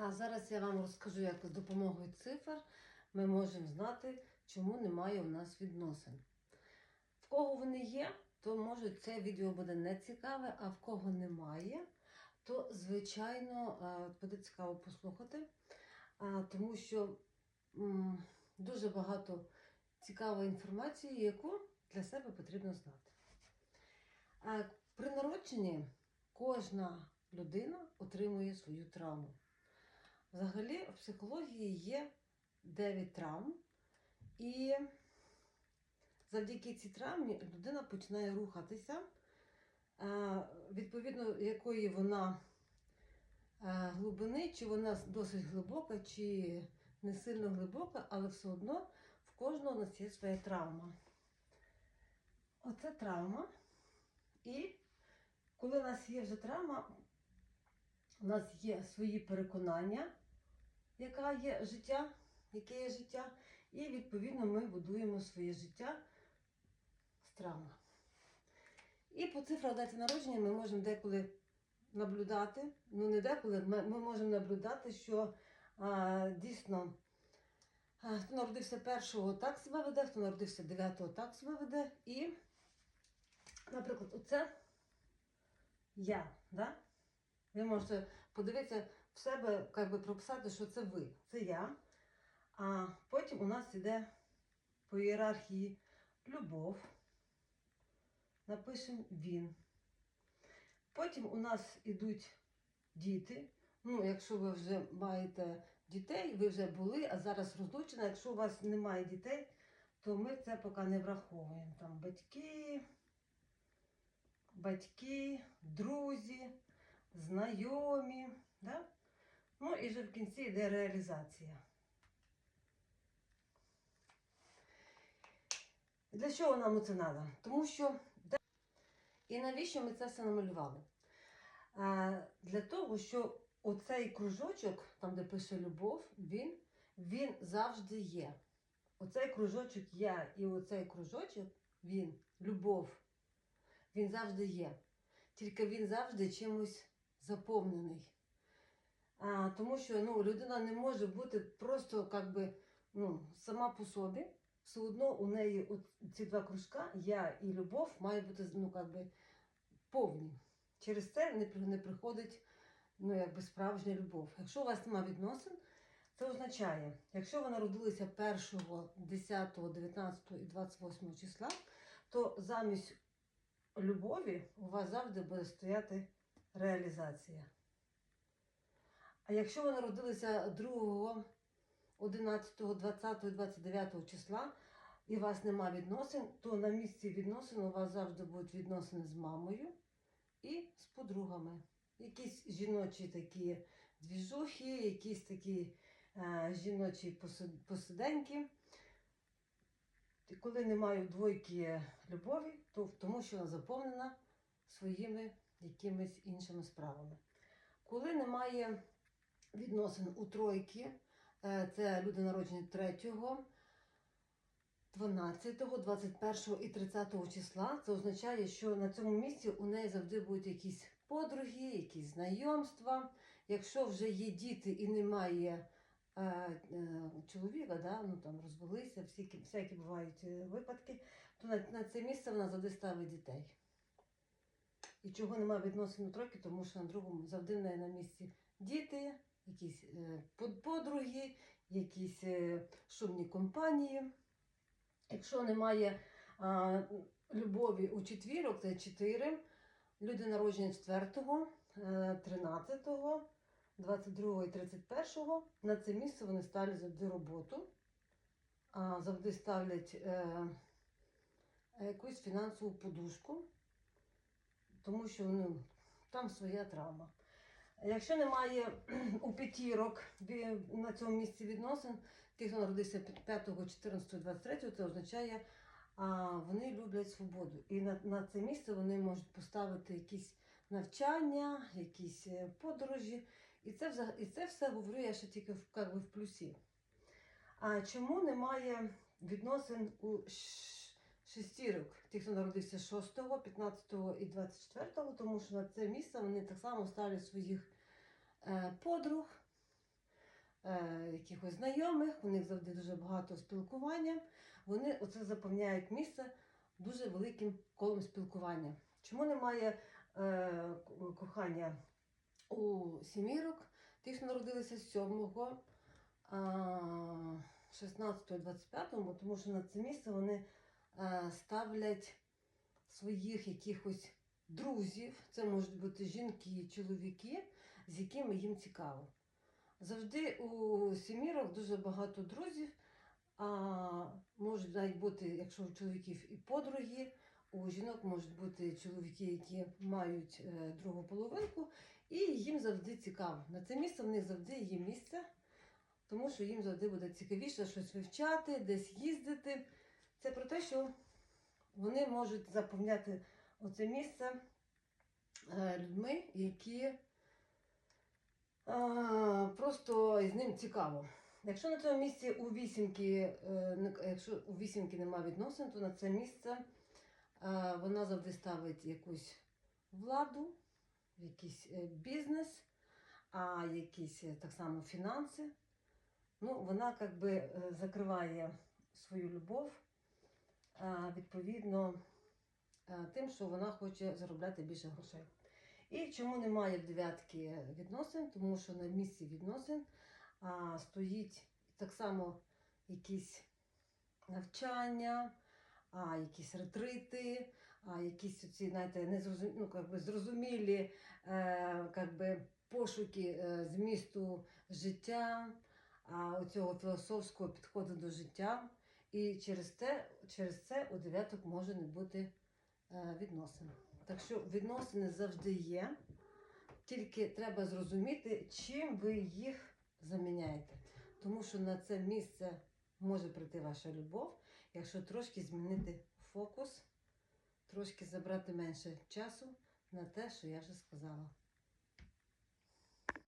А зараз я вам розкажу, як з допомогою цифр ми можемо знати, чому немає у нас відносин. В кого вони є, то може це відео буде не цікаве, а в кого немає, то звичайно е, буде цікаво послухати, тому що дуже багато цікавої інформації, яку для себе потрібно знати. При народженні кожна людина отримує свою травму. Взагалі, в психології є 9 травм, і завдяки цій травмі людина починає рухатися, е, відповідно якої вона е, глибини, чи вона досить глибока, чи не сильно глибока, але все одно в кожного у нас є своя травма. Оце травма. І коли у нас є вже травма, у нас є свої переконання, яка є життя, яке є життя, і відповідно ми будуємо своє життя з травми. І по цифрах даті народження ми можемо деколи наблюдати, ну не деколи, ми, можемо наблюдати, що а, дійсно хто народився першого, так себе веде, хто народився дев'ятого, так себе веде. І, наприклад, оце я. Да? Ви можете подивитися в себе, як би прописати, що це ви, це я. А потім у нас іде по ієрархії любов. Напишемо він. Потім у нас ідуть діти. Ну, якщо ви вже маєте дітей, ви вже були, а зараз розлучена. Якщо у вас немає дітей, то ми це поки не враховуємо. Там батьки, батьки, друзі, знайомі. Да? Ну і вже в кінці йде реалізація. Для чого нам це треба? Тому що. І навіщо ми це все намалювали? Для того, що оцей кружочок, там де пише любов, він, він завжди є. Оцей кружочок я і оцей кружочок, він, любов, він завжди є. Тільки він завжди чимось заповнений. А, тому що ну, людина не може бути просто как би, ну, сама по собі. Все одно у неї от ці два кружка, я і любов, мають бути ну, как би, повні. Через це не, не приходить ну, якби справжня любов. Якщо у вас немає відносин, це означає, якщо ви народилися 1, 10, 19 і 28 числа, то замість любові у вас завжди буде стояти реалізація. А якщо ви народилися 2, 11, 20, 29 числа і у вас нема відносин, то на місці відносин у вас завжди будуть відносини з мамою і з подругами. Якісь жіночі такі двіжухи, якісь такі е, жіночі посиденьки. Коли немає двойки любові, то тому, що вона заповнена своїми якимись іншими справами. Коли немає відносин у тройки, е, це люди народжені 3, 12, 21 і 30 числа, це означає, що на цьому місці у неї завжди будуть якісь подруги, якісь знайомства. Якщо вже є діти і немає е, е, чоловіка, да, ну там розвелися, всякі, всякі бувають е, випадки, то на, на це місце вона завжди ставить дітей. І чого немає відносин у тройки, тому що на другому завжди в неї на місці діти, якісь е, подруги, якісь е, шумні компанії. Якщо немає любові у четвірок, це 4, люди народжені 4, е, 13, 22 і 31, на це місце вони ставлять завжди роботу, а, завжди ставлять е, якусь фінансову подушку, тому що ну, там своя травма. Якщо немає у п'ятірок на цьому місці відносин, ті, хто народився 5, 14, 23, це означає, а, вони люблять свободу. І на, на це місце вони можуть поставити якісь навчання, якісь е, подорожі. І це, і це все говорю я ще тільки в, в плюсі. А чому немає відносин у шестірок? Ті, хто народився 6, 15 і 24, тому що на це місце вони так само ставлять своїх е, подруг, е, якихось знайомих, у них завжди дуже багато спілкування. Вони оце заповняють місце дуже великим колом спілкування. Чому немає е, кохання у сімірок? Ті, що народилися 7 16-25, тому що на це місце вони е, ставлять своїх якихось друзів, це можуть бути жінки, чоловіки, з якими їм цікаво. Завжди у сімірок дуже багато друзів, а можуть навіть бути, якщо у чоловіків і подруги, у жінок можуть бути чоловіки, які мають е, другу половинку, і їм завжди цікаво. На це місце в них завжди є місце, тому що їм завжди буде цікавіше щось вивчати, десь їздити. Це про те, що вони можуть заповняти оце місце е, людьми, які а, просто з ним цікаво. Якщо на цьому місці у вісімки, е, якщо у вісімки немає відносин, то на це місце е, вона завжди ставить якусь владу, якийсь е, бізнес, а якісь е, так само фінанси. Ну, вона як би е, закриває свою любов е, відповідно е, тим, що вона хоче заробляти більше грошей. І чому немає в дев'ятки відносин? Тому що на місці відносин стоїть так само якісь навчання, а, якісь ретрити, а, якісь оці, знаєте, незрозум... ну, как би зрозумілі е, как би, пошуки е, змісту життя, а, оцього філософського підходу до життя. І через те, через це у дев'яток може не бути е, відносин. Так що відносини завжди є, тільки треба зрозуміти, чим ви їх заміняєте. Тому що на це місце може прийти ваша любов, якщо трошки змінити фокус, трошки забрати менше часу на те, що я вже сказала.